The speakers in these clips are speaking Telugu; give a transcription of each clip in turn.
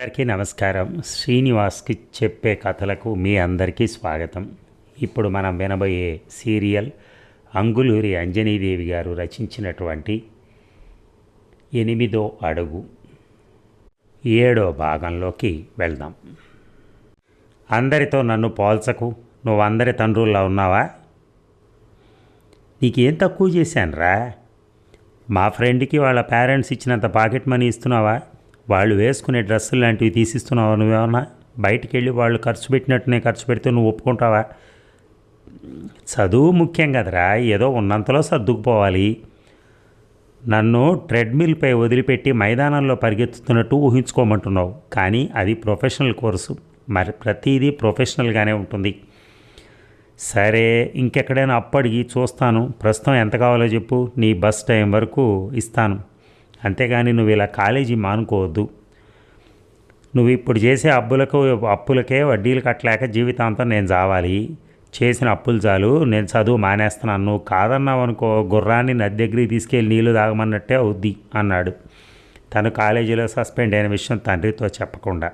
అందరికీ నమస్కారం. శ్రీనివాస్కి చెప్పే కథలకు మీ అందరికీ స్వాగతం. ఇప్పుడు మనం వినబోయే సీరియల్ అంగులూరి అంజనీదేవి గారు రచించినటువంటి ఎనిమిదో అడుగు. ఏడో భాగంలోకి వెళ్దాం. అందరితో నన్ను పోల్చకు నువ్వు అందరి తండ్రుల్లో ఉన్నావా? నీకేం తక్కువ చేశానురా? మా ఫ్రెండ్కి వాళ్ళ పేరెంట్స్ ఇచ్చినంత పాకెట్ మనీ ఇస్తున్నావా? వాళ్ళు వేసుకునే డ్రెస్సులు లాంటివి తీసిస్తున్నావు? నువ్వేమన్నా బయటికి వెళ్ళి వాళ్ళు ఖర్చు పెట్టినట్టునే ఖర్చు పెడితే నువ్వు ఒప్పుకుంటావా? చదువు ముఖ్యం కదరా. ఏదో ఉన్నంతలో సర్దుకుపోవాలి. నన్ను ట్రెడ్మిల్పై వదిలిపెట్టి మైదానంలో పరిగెత్తుతున్నట్టు ఊహించుకోమంటున్నావు. కానీ అది ప్రొఫెషనల్ కోర్సు. మరి ప్రతిదీ ప్రొఫెషనల్గానే ఉంటుంది. సరే ఇంకెక్కడైనా అప్పటికి చూస్తాను. ప్రస్తుతం ఎంత కావాలో చెప్పు. నీ బస్ టైం వరకు ఇస్తాను. అంతేగాని నువ్వు ఇలా కాలేజీ మానుకోవద్దు. నువ్వు ఇప్పుడు చేసే అప్పులకు అప్పులకే వడ్డీలు కట్టలేక జీవితాంతం నేను చావాలి. చేసిన అప్పులు చాలు. నేను చదువు మానేస్తున్నాను. నువ్వు కాదన్నావు అనుకో గుర్రాన్ని నది దగ్గరికి తీసుకెళ్ళి నీళ్ళు తాగమన్నట్టే అవుద్ది అన్నాడు. తను కాలేజీలో సస్పెండ్ అయిన విషయం తండ్రితో చెప్పకుండా.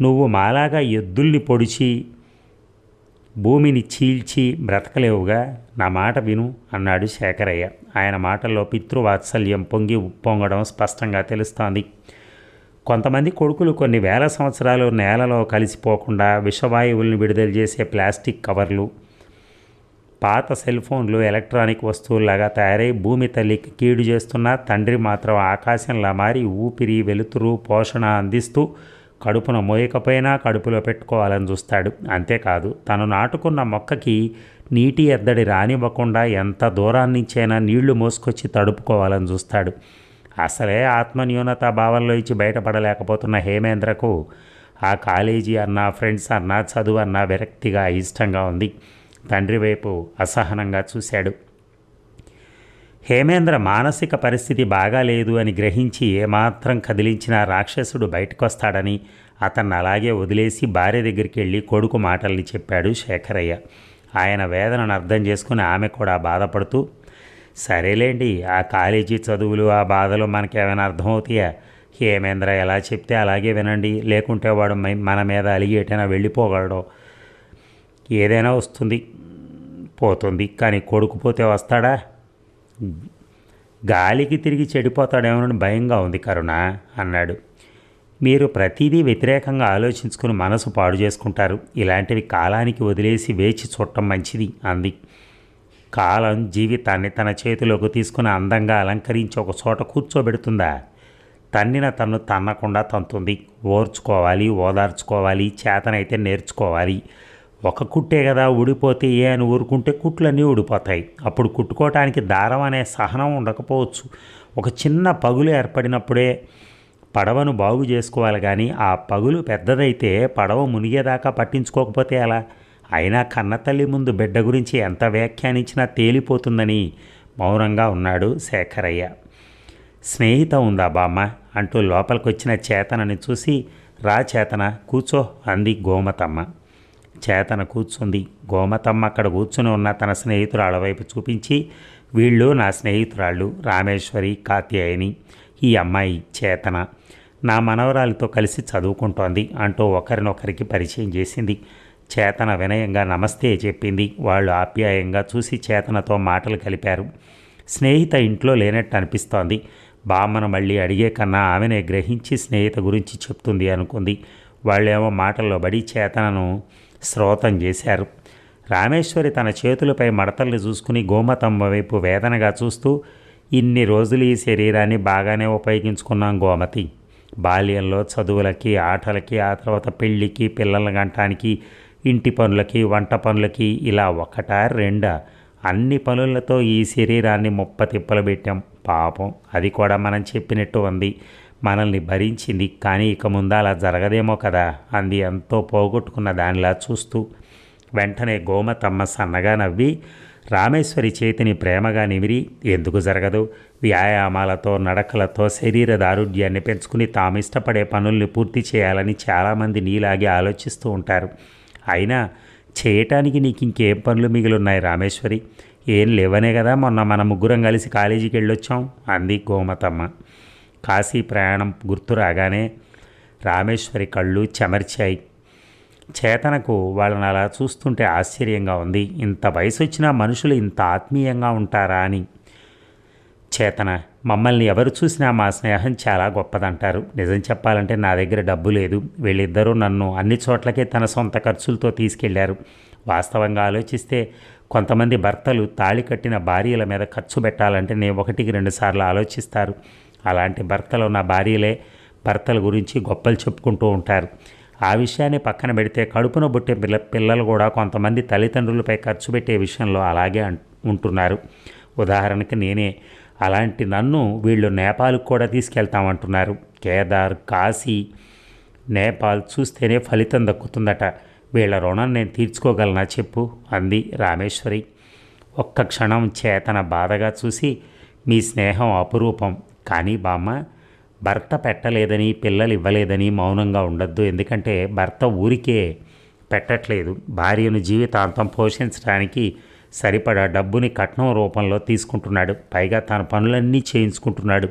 నువ్వు మాలాగా ఎద్దుల్ని పొడిచి భూమిని చీల్చి బ్రతకలేవుగా? నా మాట విను అన్నాడు శేఖరయ్య. ఆయన మాటల్లో పితృవాత్సల్యం పొంగి ఉప్పొంగడం స్పష్టంగా తెలుస్తోంది. కొంతమంది కొడుకులు కొన్ని వేల సంవత్సరాలు నేలలో కలిసిపోకుండా విషవాయువులను విడుదల చేసే ప్లాస్టిక్ కవర్లు పాత సెల్ ఫోన్లు ఎలక్ట్రానిక్ వస్తువుల్లాగా తయారై భూమి తల్లికి కీడు చేస్తున్న తండ్రి మాత్రం ఆకాశంలా మారి ఊపిరి వెలుతురు పోషణ అందిస్తూ కడుపున మోయకపోయినా కడుపులో పెట్టుకోవాలని చూస్తాడు. అంతేకాదు తను నాటుకున్న మొక్కకి నీటి ఎద్దడి రానివ్వకుండా ఎంత దూరాన్నించైనా నీళ్ళు మోసుకొచ్చి తడుపుకోవాలని చూస్తాడు. అసలే ఆత్మన్యూనత భావంలో ఇచ్చి బయటపడలేకపోతున్న హేమేంద్రకు ఆ కాలేజీ అన్న ఫ్రెండ్స్ అన్నా చదువు అన్నా విరక్తిగా ఇష్టంగా ఉంది. తండ్రి వైపు అసహనంగా చూశాడు. హేమేంద్ర మానసిక పరిస్థితి బాగాలేదు అని గ్రహించి ఏమాత్రం కదిలించిన రాక్షసుడు బయటకొస్తాడని అతన్ని అలాగే వదిలేసి భార్య దగ్గరికి వెళ్ళి కొడుకు మాటల్ని చెప్పాడు శేఖరయ్య. ఆయన వేదనను అర్థం చేసుకుని ఆమె కూడా బాధపడుతూ సరేలేండి ఆ కాలేజీ చదువులు ఆ బాధలు మనకేమైనా అర్థమవుతాయా? హేమేంద్ర ఎలా చెప్తే అలాగే వినండి లేకుంటే వాడు మై- మన మీద అలిగి ఎటైనా వెళ్ళిపోగలడు. ఏదైనా వస్తుంది పోతుంది కానీ కొడుకుపోతే వస్తాడా? గాలికి తిరిగి చెడిపోతాడేమోనని భయంగా ఉంది కరుణ అన్నాడు. మీరు ప్రతిదీ వ్యతిరేకంగా ఆలోచించుకుని మనసు పాడు చేసుకుంటారు. ఇలాంటివి కాలానికి వదిలేసి వేచి చూడటం మంచిది అంది. కాలం జీవితాన్ని తన చేతిలోకి తీసుకుని అందంగా అలంకరించి ఒక చోట కూర్చోబెడుతుందా? తన్నిన తన్ను తన్నకుండా తంతుంది. ఓర్చుకోవాలి ఓదార్చుకోవాలి చేతనైతే నేర్చుకోవాలి. ఒక కుట్టే కదా ఊడిపోతే ఏ అని ఊరుకుంటే కుట్లన్నీ ఊడిపోతాయి. అప్పుడు కుట్టుకోవటానికి దారం అనే సహనం ఉండకపోవచ్చు. ఒక చిన్న పగులు ఏర్పడినప్పుడే పడవను బాగు చేసుకోవాలి కానీ ఆ పగులు పెద్దదైతే పడవ మునిగేదాకా పట్టించుకోకపోతే ఎలా? అయినా కన్నతల్లి ముందు బిడ్డ గురించి ఎంత వ్యాఖ్యానించినా తేలిపోతుందని మౌనంగా ఉన్నాడు శేఖరయ్య. స్నేహిత ఉందా బామ్మ? అంటూ లోపలికొచ్చిన చేతనని చూసి రా చేతన కూర్చో అంది గోమతమ్మ. చేతన కూర్చుంది. గోమతమ్మ అక్కడ కూర్చుని ఉన్న తన స్నేహితురాళ్ళ వైపు చూపించి వీళ్ళు నా స్నేహితురాళ్ళు రామేశ్వరి కాత్యాయని ఈ అమ్మాయి చేతన. నా మనవరాలితో కలిసి చదువుకుంటోంది అంటూ ఒకరినొకరికి పరిచయం చేసింది. చేతన వినయంగా నమస్తే చెప్పింది. వాళ్ళు ఆప్యాయంగా చూసి చేతనతో మాటలు కలిపారు. స్నేహిత ఇంట్లో లేనట్టు అనిపిస్తోంది బామ్మను మళ్ళీ అడిగే కన్నా ఆమెనే గ్రహించి స్నేహిత గురించి చెప్తుంది అనుకుంది. వాళ్ళేమో మాటల్లో బడి చేతనను శ్రోతం చేశారు. రామేశ్వరి తన చేతులపై మడతల్ని చూసుకుని గోమతమ్మ వైపు వేదనగా చూస్తూ ఇన్ని రోజులు ఈ శరీరాన్ని బాగానే ఉపయోగించుకున్నాం గోమతి. బాల్యంలో చదువులకి ఆటలకి ఆ తర్వాత పెళ్ళికి పిల్లల గంటానికి ఇంటి పనులకి వంట పనులకి ఇలా ఒకటా రెండా? అన్ని పనులతో ఈ శరీరాన్ని ముప్ప తిప్పలు పెట్టాం. పాపం అది కూడా మనం చెప్పినట్టు ఉంది. మనల్ని భరించింది కానీ ఇక ముందు అలా జరగదేమో కదా అంది ఎంతో పోగొట్టుకున్న దానిలా చూస్తూ. వెంటనే గోమతమ్మ సన్నగా నవ్వి రామేశ్వరి చేతిని ప్రేమగా నిమిరి ఎందుకు జరగదు? వ్యాయామాలతో నడకలతో శరీర దారుఢ్యాన్ని పెంచుకుని తాము ఇష్టపడే పనుల్ని పూర్తి చేయాలని చాలామంది నీలాగే ఆలోచిస్తూ ఉంటారు. అయినా చేయటానికి నీకు ఇంకేం పనులు మిగిలిన్నాయి రామేశ్వరి? ఏం లేవనే కదా మొన్న మన ముగ్గురం కలిసి కాలేజీకి వెళ్ళొచ్చాం. అంది గోమతమ్మ. కాశీ ప్రయాణం గుర్తు రాగానే రామేశ్వరి కళ్ళు చెమర్చాయి. చేతనకు వాళ్ళని అలా చూస్తుంటే ఆశ్చర్యంగా ఉంది. ఇంత వయసు వచ్చినా మనుషులు ఇంత ఆత్మీయంగా ఉంటారా అని. చేతన. మమ్మల్ని ఎవరు చూసినా మా స్నేహం చాలా గొప్పదంటారు. నిజం చెప్పాలంటే నా దగ్గర డబ్బు లేదు. వీళ్ళిద్దరూ నన్ను అన్ని చోట్లకే తన సొంత ఖర్చులతో తీసుకెళ్ళారు. వాస్తవంగా ఆలోచిస్తే కొంతమంది భర్తలు తాళి కట్టిన భార్యల మీద ఖర్చు పెట్టాలంటే నేను ఒకటికి రెండు సార్లు ఆలోచిస్తారు. అలాంటి భర్తలు నా భార్యలే భర్తల గురించి గొప్పలు చెప్పుకుంటూ ఉంటారు. ఆ విషయాన్ని పక్కన పెడితే కడుపున బుట్టే పిల్ల పిల్లలు కూడా కొంతమంది తల్లిదండ్రులపై ఖర్చు పెట్టే విషయంలో అలాగే ఉంటున్నారు. ఉదాహరణకి నేనే అలాంటి నన్ను వీళ్ళు నేపాల్కి కూడా తీసుకెళ్తామంటున్నారు. కేదార్ కాశీ నేపాల్ చూస్తేనే ఫలితం దక్కుతుందట. వీళ్ళ రుణం నేను తీర్చుకోగలనా చెప్పు అంది రామేశ్వరి. ఒక్క క్షణం చేతన బాధగా చూసి మీ స్నేహం అపురూపం. కానీ బామ్మ భర్త పెట్టలేదని పిల్లలు ఇవ్వలేదని మౌనంగా ఉండొద్దు. ఎందుకంటే భర్త ఊరికే పెట్టట్లేదు. భార్యను జీవితాంతం పోషించడానికి సరిపడా డబ్బుని కట్నం రూపంలో తీసుకుంటున్నాడు. పైగా తన పనులన్నీ చేయించుకుంటున్నాడు.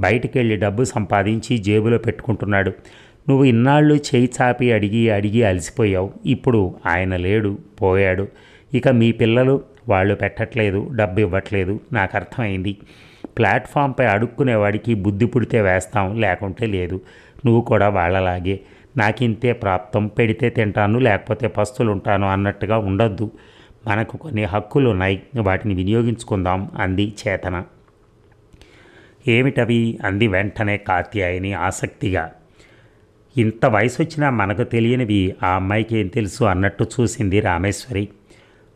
బయటికి వెళ్ళి డబ్బు సంపాదించి జేబులో పెట్టుకుంటున్నాడు. నువ్వు ఇన్నాళ్ళు చేయి చాపి అడిగి అడిగి అలసిపోయావు. ఇప్పుడు ఆయన లేడు పోయాడు. ఇక మీ పిల్లలు వాళ్ళు పెట్టట్లేదు డబ్బు ఇవ్వట్లేదు నాకు అర్థమైంది ప్లాట్ఫామ్పై అడుక్కునేవాడికి బుద్ధి పుడితే వేస్తాం లేకుంటే లేదు. నువ్వు కూడా వాళ్ళలాగే. నాకింతే ప్రాప్తం పెడితే తింటాను లేకపోతే పస్తులు ఉంటాను అన్నట్టుగా ఉండొద్దు. మనకు కొన్ని హక్కులు ఉన్నాయి వాటిని వినియోగించుకుందాం అంది చేతన. ఏమిటవి? అంది వెంటనే కాత్యాయని ఆసక్తిగా. ఇంత వయసు వచ్చినా మనకు తెలియనివి ఆ అమ్మాయికి ఏం తెలుసు అన్నట్టు చూసింది రామేశ్వరి.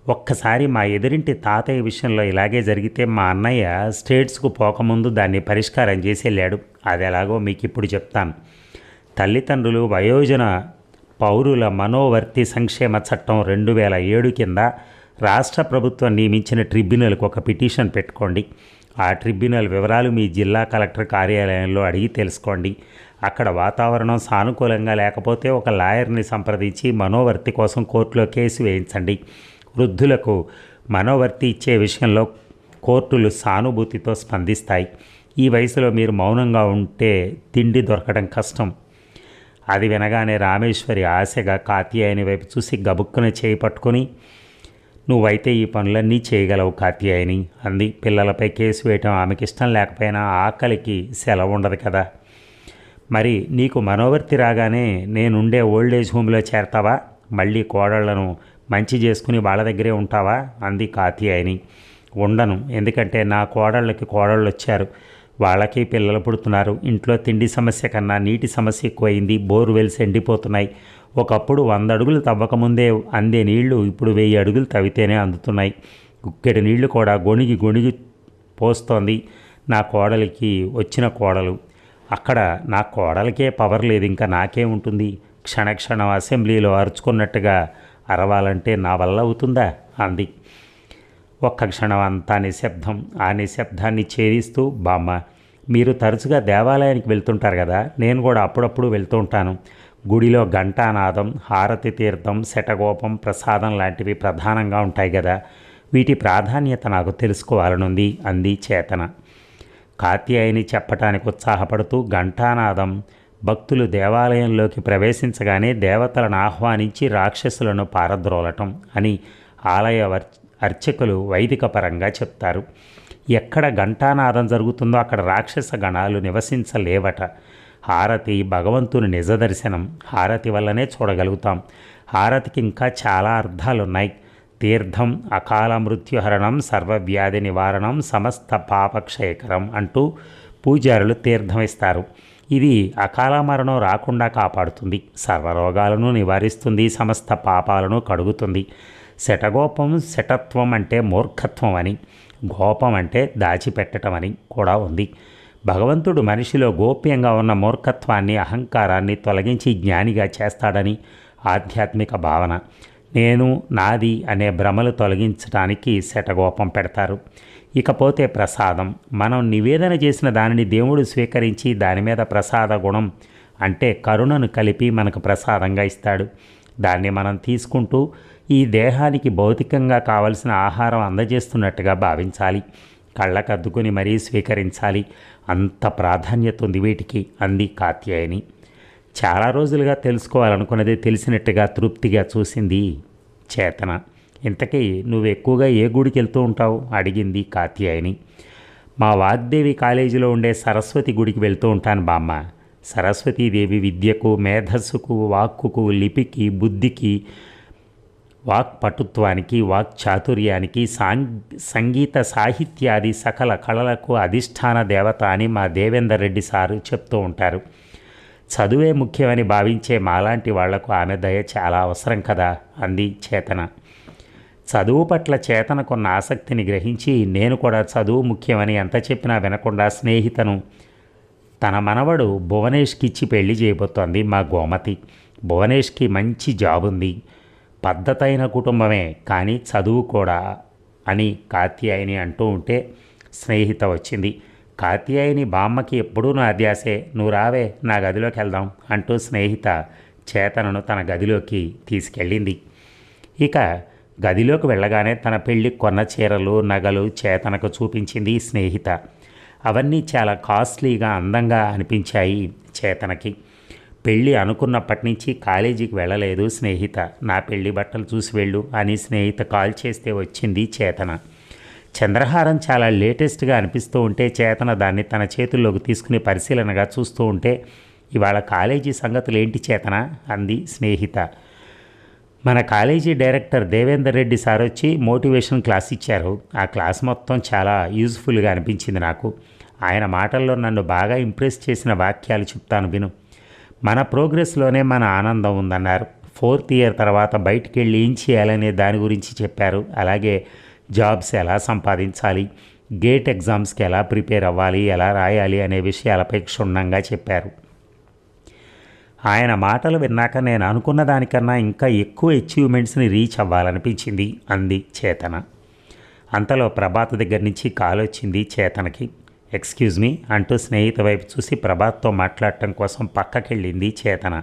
ఒక్కసారి మా ఎదురింటి తాతయ్య విషయంలో ఇలాగే జరిగితే మా అన్నయ్య స్టేట్స్కు పోకముందు దాన్ని పరిష్కారం చేసి వెళ్ళాడు అది ఎలాగో మీకు ఇప్పుడు చెప్తాను. తల్లిదండ్రులు వయోజన పౌరుల మనోవర్తి సంక్షేమ చట్టం రెండు వేల ఏడు కింద రాష్ట్ర ప్రభుత్వం నియమించిన ట్రిబ్యునల్కి ఒక పిటిషన్ పెట్టుకోండి. ఆ ట్రిబ్యునల్ వివరాలు మీ జిల్లా కలెక్టర్ కార్యాలయంలో అడిగి తెలుసుకోండి. అక్కడ వాతావరణం సానుకూలంగా లేకపోతే ఒక లాయర్ని సంప్రదించి మనోవర్తి కోసం కోర్టులో కేసు వేయించండి. వృద్ధులకు మనోవర్తి ఇచ్చే విషయంలో కోర్టులు సానుభూతితో స్పందిస్తాయి. ఈ వయసులో మీరు మౌనంగా ఉంటే తిండి దొరకడం కష్టం. అది వినగానే రామేశ్వరి ఆశగా కాత్యాయని వైపు చూసి గబుక్కున చేయి పట్టుకొని నువ్వైతే ఈ పనులన్నీ చేయగలవు కాత్యాయని అంది. పిల్లలపై కేసు వేయటం ఆమెకి ఇష్టం లేకపోయినా ఆకలికి సెలవు ఉండదు కదా. మరి నీకు మనోవర్తి రాగానే నేనుండే ఓల్డ్ ఏజ్ హోమ్లో చేరతావా? మళ్ళీ కోడళ్ళను మంచి చేసుకుని వాళ్ళ దగ్గరే ఉంటావా? అంది కాత్యాయని. ఉండను ఎందుకంటే నా కోడళ్ళకి కోడళ్ళు వచ్చారు వాళ్ళకి పిల్లలు పుడుతున్నారు. ఇంట్లో తిండి సమస్య కన్నా నీటి సమస్య ఎక్కువైంది. బోర్వెల్స్ ఎండిపోతున్నాయి. ఒకప్పుడు వంద అడుగులు తవ్వకముందే అందే నీళ్ళు ఇప్పుడు వెయ్యి అడుగులు తవ్వితేనే అందుతున్నాయి. గుక్కెడు నీళ్ళు కూడా గొణిగి గొణిగి పోస్తోంది. నా కోడలికి వచ్చిన కోడలు. అక్కడ నా కోడలకే పవర్ లేదు ఇంకా నాకే ఉంటుంది. క్షణక్షణం అసెంబ్లీలో అరుచుకున్నట్టుగా అరవాలంటే నా వల్ల అవుతుందా? అంది. ఒక్క క్షణం అంతా నిశ్శబ్దం. ఆ నిశ్శబ్దాన్ని ఛేదిస్తూ బామ్మ మీరు తరచుగా దేవాలయానికి వెళ్తుంటారు కదా? నేను కూడా అప్పుడప్పుడు వెళ్తూ ఉంటాను. గుడిలో ఘంటానాదం హారతి తీర్థం శటగోపం ప్రసాదం లాంటివి ప్రధానంగా ఉంటాయి కదా వీటి ప్రాధాన్యత నాకు తెలుసుకోవాలనుంది అంది చేతన. కాత్యాయని చెప్పటానికి ఉత్సాహపడుతూ ఘంటానాదం భక్తులు దేవాలయంలోకి ప్రవేశించగానే దేవతలను ఆహ్వానించి రాక్షసులను పారద్రోలటం అని ఆలయ వర్- అర్చకులు వైదిక పరంగా చెప్తారు. ఎక్కడ ఘంటానాదం జరుగుతుందో అక్కడ రాక్షస గణాలు నివసించలేవట. హారతి భగవంతుని నిజ దర్శనం హారతి వల్లనే చూడగలుగుతాం. హారతికి ఇంకా చాలా అర్థాలున్నాయి. తీర్థం అకాల మృత్యుహరణం సర్వవ్యాధి నివారణం సమస్త పాపక్షయకరం అంటూ పూజారులు తీర్థం ఇస్తారు. ఇది అకాల మరణం రాకుండా కాపాడుతుంది. సర్వరోగాలను నివారిస్తుంది సమస్త పాపాలను కడుగుతుంది. శటగోపం శటత్వం అంటే మూర్ఖత్వం అని గోపం అంటే దాచిపెట్టడం అని కూడా ఉంది. భగవంతుడు మనిషిలో గోప్యంగా ఉన్న మూర్ఖత్వాన్ని అహంకారాన్ని తొలగించి జ్ఞానిగా చేస్తాడని ఆధ్యాత్మిక భావన. నేను నాది అనే భ్రమలు తొలగించడానికి శటగోపం పెడతారు. ఇకపోతే ప్రసాదం. మనం నివేదన చేసిన దానిని దేవుడు స్వీకరించి దాని మీద ప్రసాద గుణం అంటే కరుణను కలిపి మనకు ప్రసాదంగా ఇస్తాడు. దాన్ని మనం తీసుకుంటూ ఈ దేహానికి భౌతికంగా కావలసిన ఆహారం అందజేస్తున్నట్టుగా భావించాలి. కళ్ళకద్దుకుని మరీ స్వీకరించాలి. అంత ప్రాధాన్యత ఉంది వీటికి అంది కాత్యాయని. చాలా రోజులుగా తెలుసుకోవాలనుకున్నది తెలిసినట్టుగా తృప్తిగా చూసింది చేతన. ఇంతకీ నువ్వు ఎక్కువగా ఏ గుడికి వెళ్తూ ఉంటావు? అడిగింది కాత్యాయని. మా వాగ్దేవి కాలేజీలో ఉండే సరస్వతి గుడికి వెళ్తూ ఉంటాను బామ్మ. సరస్వతీదేవి విద్యకు మేధస్సుకు వాక్కుకు లిపికి బుద్ధికి వాక్ పటుత్వానికి వాక్ చాతుర్యానికి సాంగ్ సంగీత సాహిత్యాది సకల కళలకు అధిష్టాన దేవత అని మా దేవేందర్ రెడ్డి సారు చెప్తూ ఉంటారు. చదువే ముఖ్యమని భావించే మాలాంటి వాళ్ళకు ఆమె దయ చాలా అవసరం కదా అంది చేతన. చదువు పట్ల చేతనకున్న ఆసక్తిని గ్రహించి నేను కూడా చదువు ముఖ్యమని ఎంత చెప్పినా వినకుండా స్నేహితను తన మనవడు భువనేష్కి ఇచ్చి పెళ్ళి చేయబోతోంది మా గోమతి. భువనేష్కి మంచి జాబ్ ఉంది పద్ధతైన కుటుంబమే కానీ చదువు కూడా అని కాత్యాయని అంటూ ఉంటే స్నేహిత వచ్చింది. కాత్యాయని బామ్మకి ఎప్పుడూ నా ధ్యాసే నువ్వు రావే నా గదిలోకి వెళ్దాం అంటూ స్నేహిత చేతనను తన గదిలోకి తీసుకెళ్ళింది. ఇక గదిలోకి వెళ్ళగానే తన పెళ్ళి కొన్న చీరలు నగలు చేతనకు చూపించింది స్నేహిత. అవన్నీ చాలా కాస్ట్లీగా అందంగా అనిపించాయి చేతనకి. పెళ్ళి అనుకున్నప్పటి నుంచి కాలేజీకి వెళ్ళలేదు స్నేహిత. నా పెళ్ళి బట్టలు చూసి వెళ్ళు అని స్నేహిత కాల్ చేస్తే వచ్చింది చేతన. చంద్రహారం చాలా లేటెస్ట్గా అనిపిస్తూ ఉంటే చేతన దాన్ని తన చేతుల్లోకి తీసుకుని పరిశీలనగా చూస్తూ ఉంటే ఇవాళ కాలేజీ సంగతులు ఏంటి చేతన? అంది స్నేహిత. మన college director Devender Reddy sir వచ్చి మోటివేషన్ క్లాస్ ఇచ్చారు. ఆ క్లాస్ మొత్తం చాలా యూజ్ఫుల్గా అనిపించింది నాకు. ఆయన మాటల్లో నన్ను బాగా ఇంప్రెస్ చేసిన వాక్యాలు చెప్తాను విను. మన ప్రోగ్రెస్లోనే మన ఆనందం ఉందన్నారు. ఫోర్త్ ఇయర్ తర్వాత బయటికి వెళ్ళి ఏం చేయాలనే దాని గురించి చెప్పారు. అలాగే జాబ్స్ ఎలా సంపాదించాలి గేట్ ఎగ్జామ్స్కి ఎలా ప్రిపేర్ అవ్వాలి ఎలా రాయాలి అనే విషయాలపై క్షుణ్ణంగా చెప్పారు. ఆయన మాటలు విన్నాక నేను అనుకున్న దానికన్నా ఇంకా ఎక్కువ అచీవ్మెంట్స్ని రీచ్ అవ్వాలనిపించింది అంది చేతన. అంతలో ప్రభాత్ దగ్గర నుంచి కాల్ వచ్చింది చేతనకి. ఎక్స్క్యూజ్ మీ అంటూ స్నేహిత వైపు చూసి ప్రభాత్తో మాట్లాడటం కోసం పక్కకెళ్ళింది చేతన.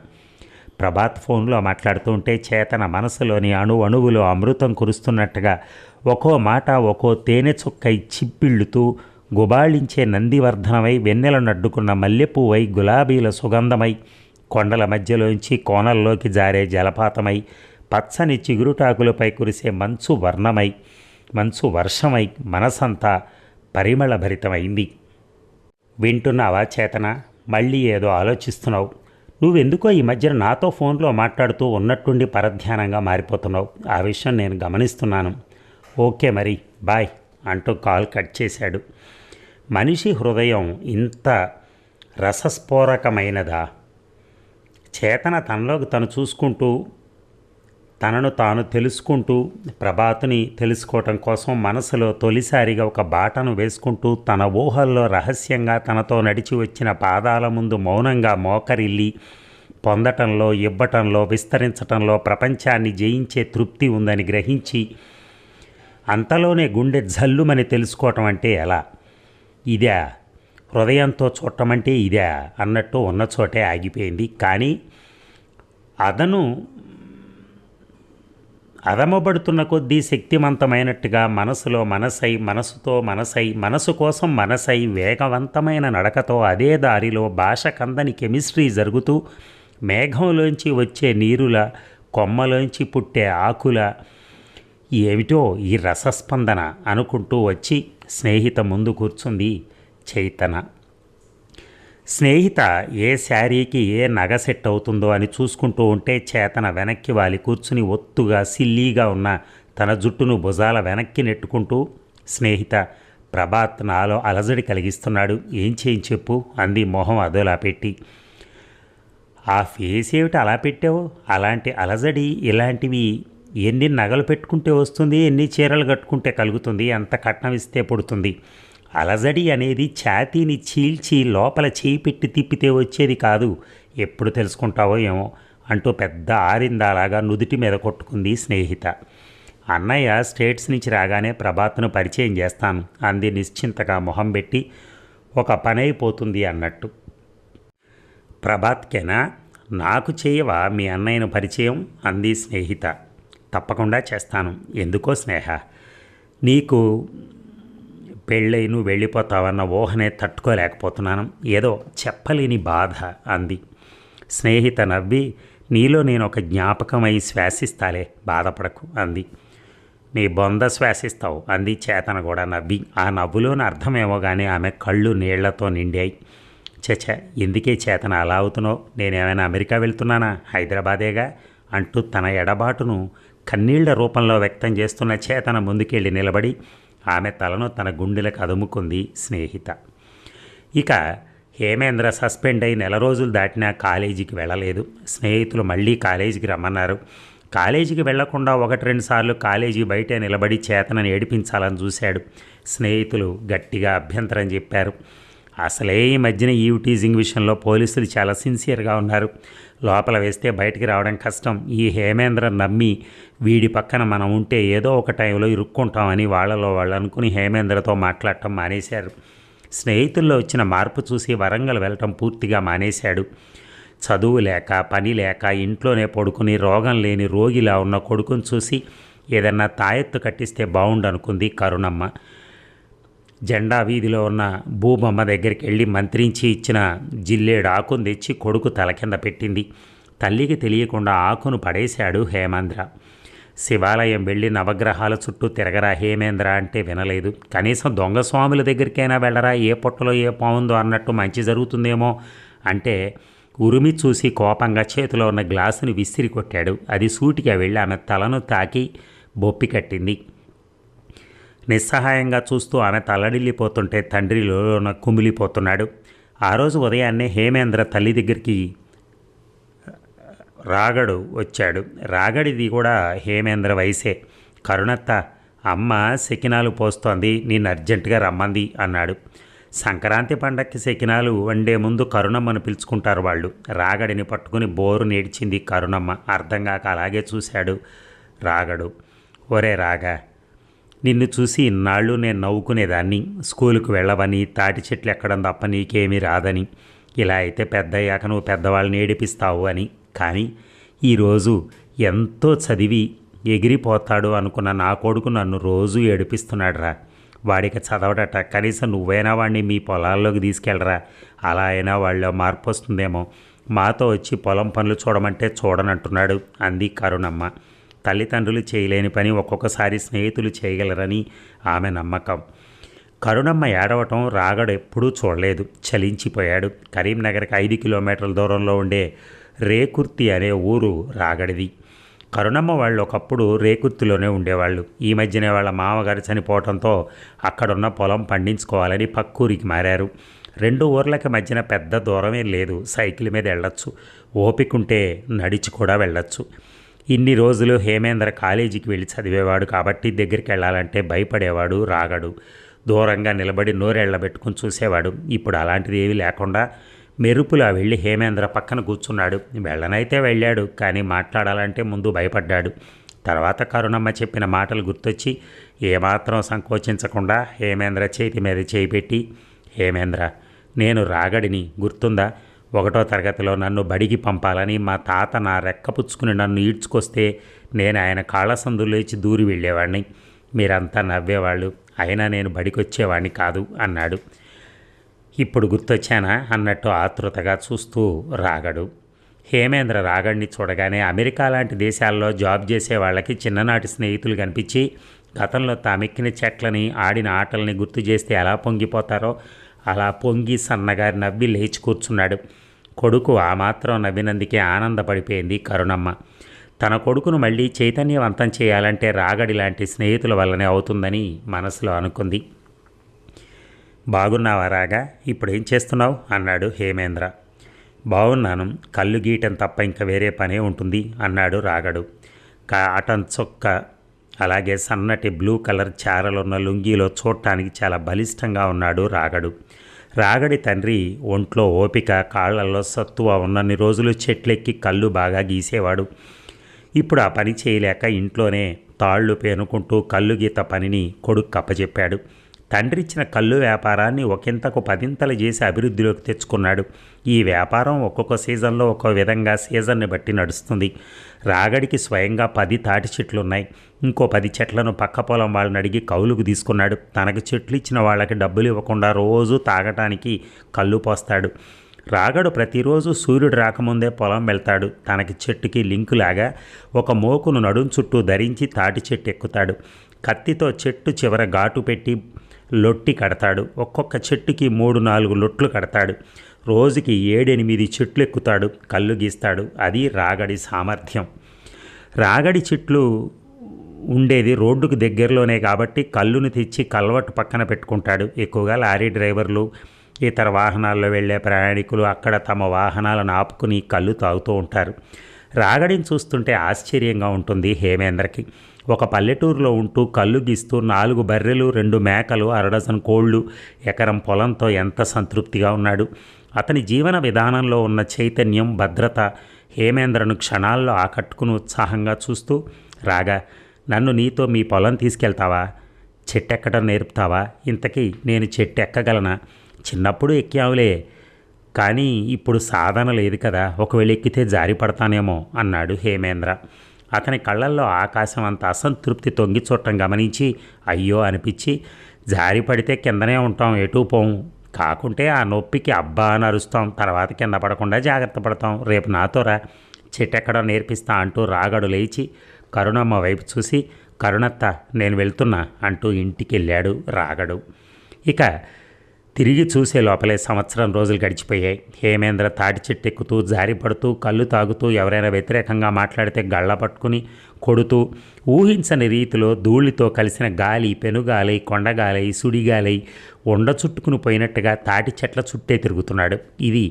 ప్రభాత్ ఫోన్లో మాట్లాడుతూ ఉంటే చేతన మనసులోని అణు అణువులో అమృతం కురుస్తున్నట్టుగా ఒక్కో మాట ఒక్కో తేనె చుక్కై చిప్పిళ్ళుతూ గుబాళించే నందివర్ధనమై వెన్నెలను అడ్డుకున్న మల్లెపువ్వై గులాబీల సుగంధమై కొండల మధ్యలోంచి కోనల్లోకి జారే జలపాతమై పచ్చని చిగురుటాకులపై కురిసే మంచు వర్ణమై మంచు వర్షమై మనసంతా పరిమళభరితమైంది. వింటున్నావా చేతన? మళ్ళీ ఏదో ఆలోచిస్తున్నావు. నువ్వెందుకో ఈ మధ్యన నాతో ఫోన్లో మాట్లాడుతూ ఉన్నట్టుండి పరధ్యానంగా మారిపోతున్నావు. ఆ విషయం నేను గమనిస్తున్నాను. ఓకే మరి బాయ్ అంటూ కాల్ కట్ చేశాడు. మనిషి హృదయం ఇంత రసస్ఫోరకమైనదా? చేతన తనలోకి తను చూసుకుంటూ తనను తాను తెలుసుకుంటూ ప్రభాతుని తెలుసుకోవటం కోసం మనసులో తొలిసారిగా ఒక బాటను వేసుకుంటూ తన ఊహల్లో రహస్యంగా తనతో నడిచి వచ్చిన పాదాల ముందు మౌనంగా మోకరిల్లి పొందటంలో ఇవ్వటంలో విస్తరించటంలో ప్రపంచాన్ని జయించే తృప్తి ఉందని గ్రహించి అంతలోనే గుండె జల్లుమని తెలుసుకోవటం అంటే ఎలా? ఇదే? హృదయంతో చూడటమంటే ఇదే? అన్నట్టు ఉన్న చోటే ఆగిపోయింది. కానీ అదను అదమబడుతున్న కొద్దీ శక్తివంతమైనట్టుగా మనసులో మనసై మనసుతో మనసై మనసు కోసం మనసై వేగవంతమైన నడకతో అదే దారిలో భాష కందని కెమిస్ట్రీ జరుగుతూ మేఘంలోంచి వచ్చే నీరుల కొమ్మలోంచి పుట్టే ఆకుల ఏమిటో ఈ రసస్పందన అనుకుంటూ వచ్చి స్నేహిత ముందు కూర్చుంది చైతన. స్నేహిత ఏ శారీకి ఏ నగ సెట్ అవుతుందో అని చూసుకుంటూ ఉంటే చేతన వెనక్కి వాలి కూర్చుని ఒత్తుగా సిల్లీగా ఉన్న తన జుట్టును భుజాల వెనక్కి నెట్టుకుంటూ స్నేహిత ప్రభాత్ నాలో అలజడి కలిగిస్తున్నాడు. ఏం చేయి చెప్పు అంది మొహం అదోలా పెట్టి. ఆ ఫేస్ ఏమిటి అలా పెట్టావు? అలాంటి అలజడి ఇలాంటివి ఎన్ని నగలు పెట్టుకుంటే వస్తుంది ఎన్ని చీరలు కట్టుకుంటే కలుగుతుంది ఎంత కట్నం ఇస్తే పుడుతుంది. అలజడి అనేది ఛాతీని చీల్చి లోపల చేయి పెట్టి తిప్పితే వచ్చేది కాదు. ఎప్పుడు తెలుసుకుంటావో ఏమో అంటూ పెద్ద ఆరిందాలాగా నుదుటి మీద కొట్టుకుంది స్నేహిత. అన్నయ్య స్టేట్స్ నుంచి రాగానే ప్రభాత్ను పరిచయం చేస్తాను అంది నిశ్చింతగా మొహం పెట్టి. ఒక పని అయిపోతుంది అన్నట్టు. ప్రభాత్కేనా? నాకు చేయవా మీ అన్నయ్యను పరిచయం? అంది స్నేహిత. తప్పకుండా చేస్తాను. ఎందుకో స్నేహ? నీకు పెళ్ళై నువ్వు వెళ్ళిపోతావన్న ఊహనే తట్టుకోలేకపోతున్నాను. ఏదో చెప్పలేని బాధ అంది. స్నేహిత నవ్వి నీలో నేను ఒక జ్ఞాపకమై శ్వాసిస్తాలే బాధపడకు అంది. నీ బొంద శ్వాసిస్తావు అంది చేతన కూడా నవ్వి. ఆ నవ్వులోని అర్థమేమో కానీ ఆమె కళ్ళు నీళ్ళతో నిండాయి. చచ ఎందుకే చేతన అలా అవుతున్నావు? నేనేమైనా అమెరికా వెళ్తున్నానా? హైదరాబాదేగా? అంటూ తన ఎడబాటును కన్నీళ్ళ రూపంలో వ్యక్తం చేస్తున్న చేతన ముందుకెళ్ళి నిలబడి ఆమె తలను తన గుండెలకు అదుముకుంది స్నేహిత. ఇక హేమేంద్ర సస్పెండ్ అయి నెల రోజులు దాటినా కాలేజీకి వెళ్ళలేదు. స్నేహితులు మళ్ళీ కాలేజీకి రమ్మన్నారు. కాలేజీకి వెళ్ళకుండా ఒకటి రెండు సార్లు కాలేజీ బయటే నిలబడి చేతనని ఏడిపించాలని చూశాడు. స్నేహితులు గట్టిగా అభ్యంతరం చెప్పారు. అసలే ఈ మధ్యన ఈవ్ టీజింగ్ విషయంలో పోలీసులు చాలా సిన్సియర్గా ఉన్నారు. లోపల వేస్తే బయటికి రావడం కష్టం. ఈ హేమేంద్ర నమ్మి వీడి పక్కన మనం ఉంటే ఏదో ఒక టైంలో ఇరుక్కుంటామని వాళ్ళలో వాళ్ళు అనుకుని హేమేంద్రతో మాట్లాడటం మానేశారు. స్నేహితుల్లో వచ్చిన మార్పు చూసి వరంగల్ వెళ్ళటం పూర్తిగా మానేశాడు. చదువు లేక పని లేక ఇంట్లోనే పడుకుని రోగం లేని రోగిలా ఉన్న కొడుకుని చూసి ఏదన్నా తాయెత్తు కట్టిస్తే బాగుండనుకుంది కరుణమ్మ. జెండా వీధిలో ఉన్న భూబొమ్మ దగ్గరికి వెళ్ళి మంత్రించి ఇచ్చిన జిల్లేడు ఆకును తెచ్చి కొడుకు తల కింద పెట్టింది. తల్లికి తెలియకుండా ఆకును పడేశాడు హేమేంద్ర. శివాలయం వెళ్ళి నవగ్రహాల చుట్టూ తిరగరా హేమేంద్ర అంటే వినలేదు. కనీసం దొంగ స్వాముల దగ్గరికైనా వెళ్ళరా ఏ పొట్టలో ఏ పావుందో అన్నట్టు మంచి జరుగుతుందేమో అంటే ఉరిమి చూసి కోపంగా చేతిలో ఉన్న గ్లాసుని విసిరి కొట్టాడు. అది సూటిగా వెళ్ళి ఆమె తలను తాకి బొప్పి కట్టింది. నిస్సహాయంగా చూస్తూ ఆమె తల్లడిల్లిపోతుంటే తండ్రి లోన కుమిలిపోతున్నాడు. ఆ రోజు ఉదయాన్నే హేమేంద్ర తల్లి దగ్గరికి రాగడు వచ్చాడు. రాగడిది కూడా హేమేంద్ర వయసే. కరుణత్త అమ్మ శకినాలు పోస్తోంది నిన్ను అర్జెంటుగా రమ్మంది అన్నాడు. సంక్రాంతి పండక్కి శకినాలు వండే ముందు కరుణమ్మను పిలుచుకుంటారు వాళ్ళు. రాగడిని పట్టుకుని బోరు నేడ్చింది కరుణమ్మ. అర్థం కాక అలాగే చూశాడు రాగడు. ఒరే రాగా నిన్ను చూసి ఇన్నాళ్ళు నేను నవ్వుకునేదాన్ని. స్కూలుకు వెళ్ళవని తాటి చెట్లు ఎక్కడం తప్ప నీకేమీ రాదని. ఇలా అయితే పెద్దయ్యాక నువ్వు పెద్దవాళ్ళని ఏడిపిస్తావు అని. కానీ ఈరోజు ఎంతో చదివి ఎగిరిపోతాడు అనుకున్న నా కొడుకు నన్ను రోజు ఏడిపిస్తున్నాడు రా వాడికి చదవడట కనీసం నువ్వైనా వాడిని మీ పొలాల్లోకి తీసుకెళ్ళరా. అలా అయినా వాళ్ళ మార్పు వస్తుందేమో మాతో వచ్చి పొలం పనులు చూడమంటే చూడనంటున్నాడు అంది కరుణమ్మ. తల్లిదండ్రులు చేయలేని పని ఒక్కొక్కసారి స్నేహితులు చేయగలరని ఆమె నమ్మకం. కరుణమ్మ ఏడవటం రాగడు ఎప్పుడూ చూడలేదు. చలించిపోయాడు. కరీంనగర్కి ఐదు కిలోమీటర్ల దూరంలో ఉండే రేకుర్తి అనే ఊరు రాగడిది. కరుణమ్మ వాళ్ళు ఒకప్పుడు రేకుర్తిలోనే ఉండేవాళ్ళు. ఈ మధ్యనే వాళ్ళ మామగారు చనిపోవడంతో అక్కడున్న పొలం పండించుకోవాలని పక్కూరికి మారారు. రెండు ఊర్లకి మధ్యన పెద్ద దూరమే లేదు. సైకిల్ మీద వెళ్ళొచ్చు. ఓపికంటే నడిచి కూడా వెళ్ళొచ్చు. ఇన్ని రోజులు హేమేంద్ర కాలేజీకి వెళ్ళి చదివేవాడు కాబట్టి దగ్గరికి వెళ్ళాలంటే భయపడేవాడు రాగడు. దూరంగా నిలబడి నోరెళ్ళబెట్టుకుని చూసేవాడు. ఇప్పుడు అలాంటిది ఏమీ లేకుండా మెరుపులా వెళ్ళి హేమేంద్ర పక్కన కూర్చున్నాడు. వెళ్ళనైతే వెళ్ళాడు కానీ మాట్లాడాలంటే ముందు భయపడ్డాడు. తర్వాత కరుణమ్మ చెప్పిన మాటలు గుర్తొచ్చి ఏమాత్రం సంకోచించకుండా హేమేంద్ర చేతి మీద చేయి పెట్టి హేమేంద్ర నేను రాగడిని గుర్తుందా? ఒకటో తరగతిలో నన్ను బడికి పంపాలని మా తాత నా రెక్క పుచ్చుకుని నన్ను ఈడ్చుకొస్తే నేను ఆయన కాళ్ళ లేచి దూరి వెళ్ళేవాడిని మీరంతా నవ్వేవాళ్ళు. అయినా నేను బడికి వచ్చేవాడిని కాదు అన్నాడు. ఇప్పుడు గుర్తొచ్చానా అన్నట్టు ఆతృతగా చూస్తూ రాగడు. హేమేంద్ర రాగడిని చూడగానే అమెరికా లాంటి దేశాల్లో జాబ్ చేసే వాళ్ళకి చిన్ననాటి స్నేహితులు కనిపించి గతంలో తామెక్కిన చెట్లని ఆడిన ఆటల్ని గుర్తు చేస్తే ఎలా పొంగిపోతారో అలా పొంగి సన్నగా నవ్వి లేచి కూర్చున్నాడు. కొడుకు ఆ మాత్రం నవ్వినందుకే ఆనందపడిపోయింది కరుణమ్మ. తన కొడుకును మళ్ళీ చైతన్యవంతం చేయాలంటే రాగడి లాంటి స్నేహితుల వల్లనే అవుతుందని మనసులో అనుకుంది. బాగున్నావా రాగా? ఇప్పుడు ఏం చేస్తున్నావు? అన్నాడు హేమేంద్ర. బాగున్నాను కళ్ళు గీయటం తప్ప ఇంకా వేరే పనే ఉంటుంది అన్నాడు రాగడు. కాటన్ చొక్క అలాగే సన్నటి బ్లూ కలర్ చారలున్న లుంగీలో చూడటానికి చాలా బలిష్టంగా ఉన్నాడు రాగడు. రాగడి తండ్రి ఒంట్లో ఓపిక కాళ్ళలో సత్తువ ఉన్నన్ని రోజులు చెట్లెక్కి కళ్ళు బాగా గీసేవాడు. ఇప్పుడు ఆ పని చేయలేక ఇంట్లోనే తాళ్ళు పేనుకుంటూ కళ్ళు గీత పనిని కొడుకు కప్పచెప్పాడు తండ్రి ఇచ్చిన కళ్ళు వ్యాపారాన్ని ఒకంతకు పదింతలు చేసి అభివృద్ధిలోకి తెచ్చుకున్నాడు. ఈ వ్యాపారం ఒక్కొక్క సీజన్లో ఒక్కో విధంగా సీజన్ని బట్టి నడుస్తుంది. రాగడికి స్వయంగా పది తాటి చెట్లు ఉన్నాయి ఇంకో పది చెట్లను పక్క పొలం వాళ్ళని అడిగి కౌలుకు తీసుకున్నాడు. తనకు చెట్లు ఇచ్చిన వాళ్ళకి డబ్బులు ఇవ్వకుండా రోజు తాగటానికి కళ్ళు పోస్తాడు. రాగడు ప్రతిరోజు సూర్యుడు రాకముందే పొలం వెళ్తాడు. తనకి చెట్టుకి లింకులాగా ఒక మోకును నడుం చుట్టూ ధరించి తాటి చెట్టు ఎక్కుతాడు. కత్తితో చెట్టు చివర ఘాటు పెట్టి లొట్టి కడతాడు. ఒక్కొక్క చెట్టుకి మూడు నాలుగు లొట్లు కడతాడు. రోజుకి ఏడెనిమిది చెట్లు ఎక్కుతాడు కళ్ళు గీస్తాడు. అది రాగడి సామర్థ్యం. రాగడి చెట్లు ఉండేది రోడ్డుకు దగ్గరలోనే కాబట్టి కళ్ళును తెచ్చి కల్వట్టు పక్కన పెట్టుకుంటాడు. ఎక్కువగా లారీ డ్రైవర్లు ఇతర వాహనాల్లో వెళ్ళే ప్రయాణికులు అక్కడ తమ వాహనాలను ఆపుకుని కళ్ళు తాగుతూ ఉంటారు. రాగడిని చూస్తుంటే ఆశ్చర్యంగా ఉంటుంది హేమేంద్రకి. ఒక పల్లెటూరులో ఉంటూ కళ్ళు గీస్తూ నాలుగు బర్రెలు రెండు మేకలు అరడజన్ కోళ్ళు ఎకరం పొలంతో ఎంత సంతృప్తిగా ఉన్నాడు. అతని జీవన విధానంలో ఉన్న చైతన్యం భద్రత హేమేంద్రను క్షణాల్లో ఆకట్టుకుని ఉత్సాహంగా చూస్తూ రాగా నన్ను నీతో మీ పొలం తీసుకెళ్తావా? చెట్టెక్కడం నేర్పుతావా? ఇంతకీ నేను చెట్టు ఎక్కగలనా? చిన్నప్పుడు ఎక్కావులే. కానీ ఇప్పుడు సాధన లేదు కదా ఒకవేళ ఎక్కితే జారి పడతానేమో అన్నాడు హేమేంద్ర. అతని కళ్ళల్లో ఆకాశం అంత అసంతృప్తి తొంగి చూడటం గమనించి అయ్యో అనిపించి జారి పడితే కిందనే ఉంటాం ఎటు పోం. కాకుంటే ఆ నొప్పికి అబ్బా అని అరుస్తాం. తర్వాత కింద పడకుండా జాగ్రత్త పడతాం. రేపు నాతోరా చెట్టెక్కడో నేర్పిస్తా అంటూ రాగడు లేచి కరుణమ్మ వైపు చూసి కరుణత్త నేను వెళ్తున్నా అంటూ ఇంటికి వెళ్ళాడు రాగడు. ఇక తిరిగి చూసే లోపలే సంవత్సరం రోజులు గడిచిపోయాయి. హేమేంద్ర తాటి చెట్టు ఎక్కుతూ జారిపడుతూ కళ్ళు తాగుతూ ఎవరైనా వ్యతిరేకంగా మాట్లాడితే గళ్ళ పట్టుకుని కొడుతూ ఊహించని రీతిలో ధూళితో కలిసిన గాలి పెనుగాలి కొండగాలి సుడిగాలి ఉండ చుట్టుకుని పోయినట్టుగా తాటి చెట్ల చుట్టే తిరుగుతున్నాడు. ఇది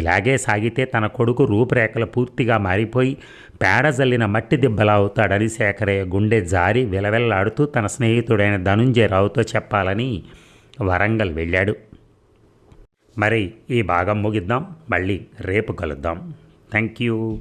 ఇలాగే సాగితే తన కొడుకు రూపురేఖలు పూర్తిగా మారిపోయి పేడ జల్లిన మట్టి దిబ్బలా అవుతాడని శేఖరయ్య గుండె జారి విలవెల్లాడుతూ తన స్నేహితుడైన ధనుంజయరావుతో చెప్పాలని వరంగల్ వెళ్ళాడు. మరి ఈ భాగం ముగిద్దాం. మళ్ళీ రేపు కలుద్దాం. Thank you